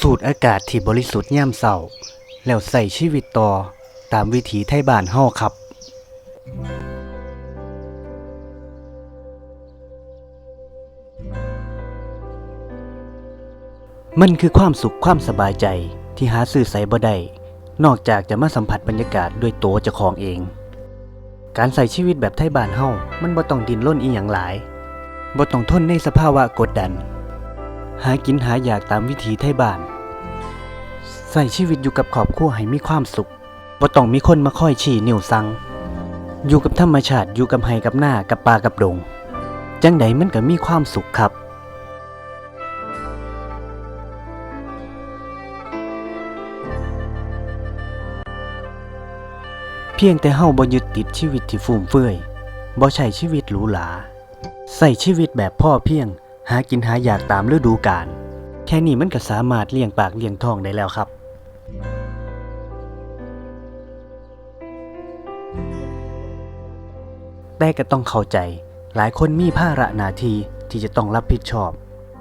สูดอากาศที่บริสุทธิ์ย่ำเศร้า แล้วใส่ชีวิตต่อตามวิถีไทยบ้านเฮาครับ มันคือความสุขความสบายใจที่หาซื้อใส่บ่ได้นอกจากจะมาสัมผัสบรรยากาศด้วยตัวเจ้าของเอง การใส่ชีวิตแบบไทยบ้านเฮามันบ่ต้องดินร่นอีหยังหลายบ่ต้องทนในสภาวะกดดัน หากินหาอยากตามวิถีไทยบ้านใส่ชีวิตอยู่กับครอบครัวให้มีความสุขบ่ต้องมีคนมาคอยชี้นิ้วสั่งอยู่กับธรรมชาติอยู่กับไห้กับหน้ากับป่ากับดง จังใดมันก็มีความสุขครับเพียงแต่เฮาบ่ยึดติดชีวิตที่ฟุ่มเฟือยบ่ใช้ชีวิตหรูหราใส่ชีวิตแบบพ่อเพียง หากินหาอยากตามฤดูกาลแค่นี้มันก็สามารถเลี้ยงปากเลี้ยงท้องได้แล้วครับ แต่ก็ต้องเข้าใจ หลายคนมีภาระหน้าที่ที่จะต้องรับผิดชอบ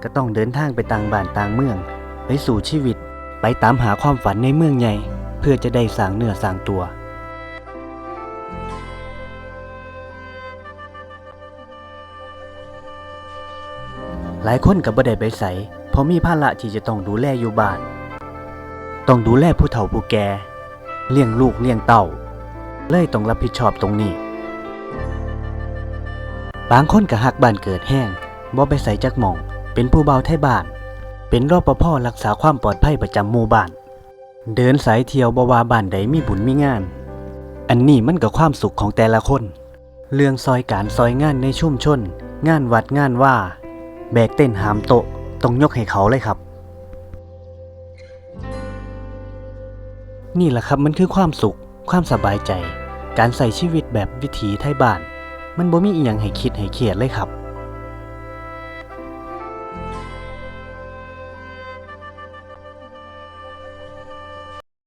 ก็ต้องเดินทางไปต่างบ้านต่างเมือง ไปสู่ชีวิต ไปตามหาความฝันในเมืองใหญ่ เพื่อจะได้สร้างเนื้อสร้างตัว หลายคนกับบ่ได้ไปใสเพราะมีภาระที่จะต้องดูแลอยู่บ้าน ต้องดูแลผู้เฒ่าผู้แก่เลี้ยงลูกเลี้ยงเต้าเลยต้องรับผิดชอบตรงนี้ บางคนก็หักบ้านเกิดแห้งบ่ไปใส่จักหม่อง เป็นผู้เบาไทยบ้าน เป็นรอปภรักษาความปลอดภัยประจำหมู่บ้าน เดินสายเที่ยวบวาบ้านใดมีบุญมีงาน อันนี้มันก็ความสุขของแต่ละคน เรื่องซอยการซอยงานในชุมชน งานวัดงานว่า แบกเต้นหามโตะต้องยกให้เขาเลยครับ นี่แหละครับมันคือความสุข ความสบายใจ การใส่ชีวิตแบบวิถีไทยบ้าน มันบ่มีอีหยังให้คิดให้เครียดเลยครับ